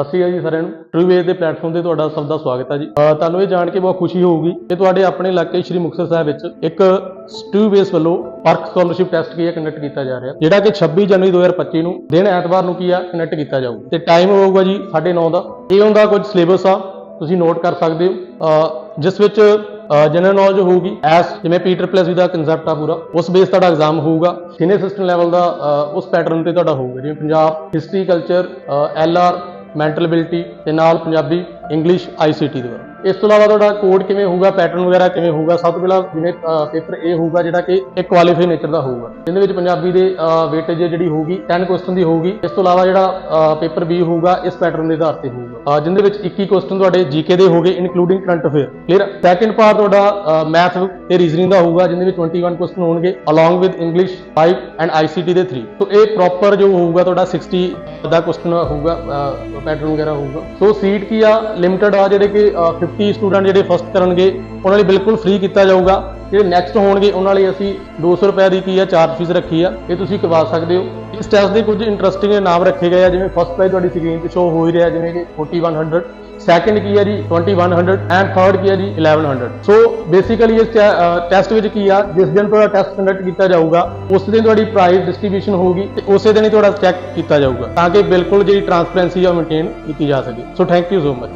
ਸਤਿ ਸ਼੍ਰੀ ਅਕਾਲ ਜੀ ਸਾਰਿਆਂ ਨੂੰ। ਟਰੂਵੇਜ ਦੇ ਪਲੇਟਫਾਰਮ ਤੇ ਤੁਹਾਡਾ ਸਭ ਦਾ ਸਵਾਗਤ ਹੈ ਜੀ। ਤੁਹਾਨੂੰ ਇਹ ਜਾਣ ਕੇ ਬਹੁਤ ਖੁਸ਼ੀ ਹੋਊਗੀ ਕਿ ਤੁਹਾਡੇ ਆਪਣੇ ਇਲਾਕੇ ਸ਼੍ਰੀ ਮੁਕਤਸਰ ਸਾਹਿਬ ਵਿੱਚ ਇੱਕ ਟਰੂਵੇਜ ਵੱਲੋਂ ਪਾਰਕ ਸਕਾਲਰਸ਼ਿਪ ਟੈਸਟ ਕੀ ਹੈ ਕੰਡਕਟ ਕੀਤਾ ਜਾ ਰਿਹਾ। ਜਿਹੜਾ ਕਿ 26 ਜਨਵਰੀ 2025 ਨੂੰ ਦਿਨ ਐਤਵਾਰ ਨੂੰ ਕੀ ਆ ਕੰਡਕਟ ਕੀਤਾ ਜਾਊਗਾ। ਤੇ ਟਾਈਮ ਹੋਊਗਾ ਜੀ 9:30 ਦਾ। ਇਹ ਹੁੰਦਾ ਕੁਝ ਸਿਲੇਬਸ ਆ, ਤੁਸੀਂ ਨੋਟ ਕਰ ਸਕਦੇ ਹੋ। ਜਿਸ ਵਿੱਚ ਜਨਰਲ ਨੌਲੇਜ ਹੋਊਗੀ ਐਸ ਜਿਵੇਂ ਪੀਟਰ ਪਲਸ ਦਾ ਕਨਸੈਪਟ ਆ ਪੂਰਾ, ਉਸ ਬੇਸ ਤੁਹਾਡਾ ਐਗਜ਼ਾਮ ਹੋਊਗਾ। ਸੀਨੀਅਰ ਸਿਸਟਮ ਲੈਵਲ ਦਾ ਉਸ ਪੈਟਰਨ ਤੇ ਤੁਹਾਡਾ ਹੋਊਗਾ। ਜਿਵੇਂ Punjab history culture L R mental ability ਤੇ ਨਾਲ ਪੰਜਾਬੀ ਇੰਗਲਿਸ਼ ਆਈਸੀਟੀ ਦੇ ਵੱਲ। ਇਸ ਤੋਂ ਇਲਾਵਾ ਤੁਹਾਡਾ ਕੋਡ ਕਿਵੇਂ ਹੋਊਗਾ ਪੈਟਰਨ ਵਗੈਰਾ ਕਿਵੇਂ ਹੋਊਗਾ? ਸਭ ਤੋਂ ਪਹਿਲਾਂ ਜਿਵੇਂ ਪੇਪਰ ਇਹ ਹੋਊਗਾ, ਜਿਹੜਾ ਕਿ ਇੱਕ ਕੁਆਲੀਫਾਈ ਨੇਚਰ ਦਾ ਹੋਊਗਾ। ਜਿਹਦੇ ਵਿੱਚ ਪੰਜਾਬੀ ਦੇ ਵੇਟੇਜ ਜਿਹੜੀ ਹੋਊਗੀ 10 ਕੁਐਸਚਨ ਦੀ ਹੋਊਗੀ। ਇਸ ਤੋਂ ਇਲਾਵਾ ਜਿਹੜਾ ਪੇਪਰ B ਹੋਊਗਾ, ਇਸ ਪੈਟਰਨ ਦੇ ਆਧਾਰ ਤੇ ਹੋਊਗਾ। ਜਿਹਦੇ ਵਿੱਚ 21 ਕੁਐਸਚਨ ਤੁਹਾਡੇ ਜੀਕੇ ਦੇ ਹੋਗੇ including current affair clear second part ਤੁਹਾਡਾ ਮੈਥ ਤੇ ਰੀਜ਼ਨਿੰਗ ਦਾ ਹੋਊਗਾ ਜਿਹਦੇ ਵਿੱਚ 21 ਕੁਐਸਚਨ ਹੋਣਗੇ along with English 5 and ICT ਦੇ 3 ਸੋ ਇਹ ਪ੍ਰੋਪਰ ਜੋ ਹੋਊਗਾ ਤੁਹਾਡਾ 60 ਦਾ ਕੁਐਸਚਨ ਹੋਊਗਾ ਪੈਟਰਨ ਵਗੈਰਾ ਹੋਊਗਾ। ਸੋ ਸੀਟ ਕੀ ਆ? ਲਿਮਟਿਡ ਆ ਜਿਹੜੇ ਕਿ ਅਹ, 50 ਸਟੂਡੈਂਟ ਜਿਹੜੇ ਫਸਟ ਕਰਨਗੇ ਉਹਨਾਂ ਲਈ ਬਿਲਕੁਲ ਫ੍ਰੀ ਕੀਤਾ ਜਾਊਗਾ। ਜਿਹੜੇ ਨੈਕਸਟ ਹੋਣਗੇ, ਉਹਨਾਂ ਲਈ ਅਸੀਂ 200 ਰੁਪਏ ਦੀ ਕੀ ਆ ਚਾਰਜ ਫੀਸ ਰੱਖੀ ਆ, ਇਹ ਤੁਸੀਂ ਕਰਵਾ ਸਕਦੇ ਹੋ। ਇਸ ਟੈਸਟ ਦੇ ਕੁਝ ਇੰਟਰਸਟਿੰਗ ਨਾਮ ਰੱਖੇ ਗਏ ਆ, ਜਿਵੇਂ ਫਸਟ ਪ੍ਰਾਈਜ਼ ਤੁਹਾਡੀ ਸਕਰੀਨ ਤੇ ਸ਼ੋ ਹੋ ਹੀ ਰਿਹਾ, ਜਿਵੇਂ ਕਿ 4100 ਸੈਕੰਡ ਕੀ ਹੈ ਜੀ 2100 ਐਂਡ ਥਰਡ ਕੀ ਹੈ ਜੀ 1100 ਸੋ ਬੇਸਿਕਲੀ ਇਸ ਟੈਸਟ ਵਿੱਚ ਕੀ ਆ, ਜਿਸ ਦਿਨ ਤੁਹਾਡਾ ਟੈਸਟ ਕੰਡਕਟ ਕੀਤਾ ਜਾਊਗਾ, ਉਸ ਦਿਨ ਤੁਹਾਡੀ ਪ੍ਰਾਈਜ਼ ਡਿਸਟ੍ਰੀਬਿਊਸ਼ਨ ਹੋਊਗੀ ਤੇ ਉਸੇ ਦਿਨ ਹੀ ਤੁਹਾਡਾ ਚੈੱਕ ਕੀਤਾ ਜਾਊਗਾ, ਤਾਂ ਕਿ ਬਿਲਕੁਲ ਜਿਹੜੀ ਟ੍ਰਾਂਸਪੇਰੈਂਸੀ ਆ ਮੇਨਟੇਨ ਕੀਤੀ ਜਾ ਸਕੇ। So thank you so much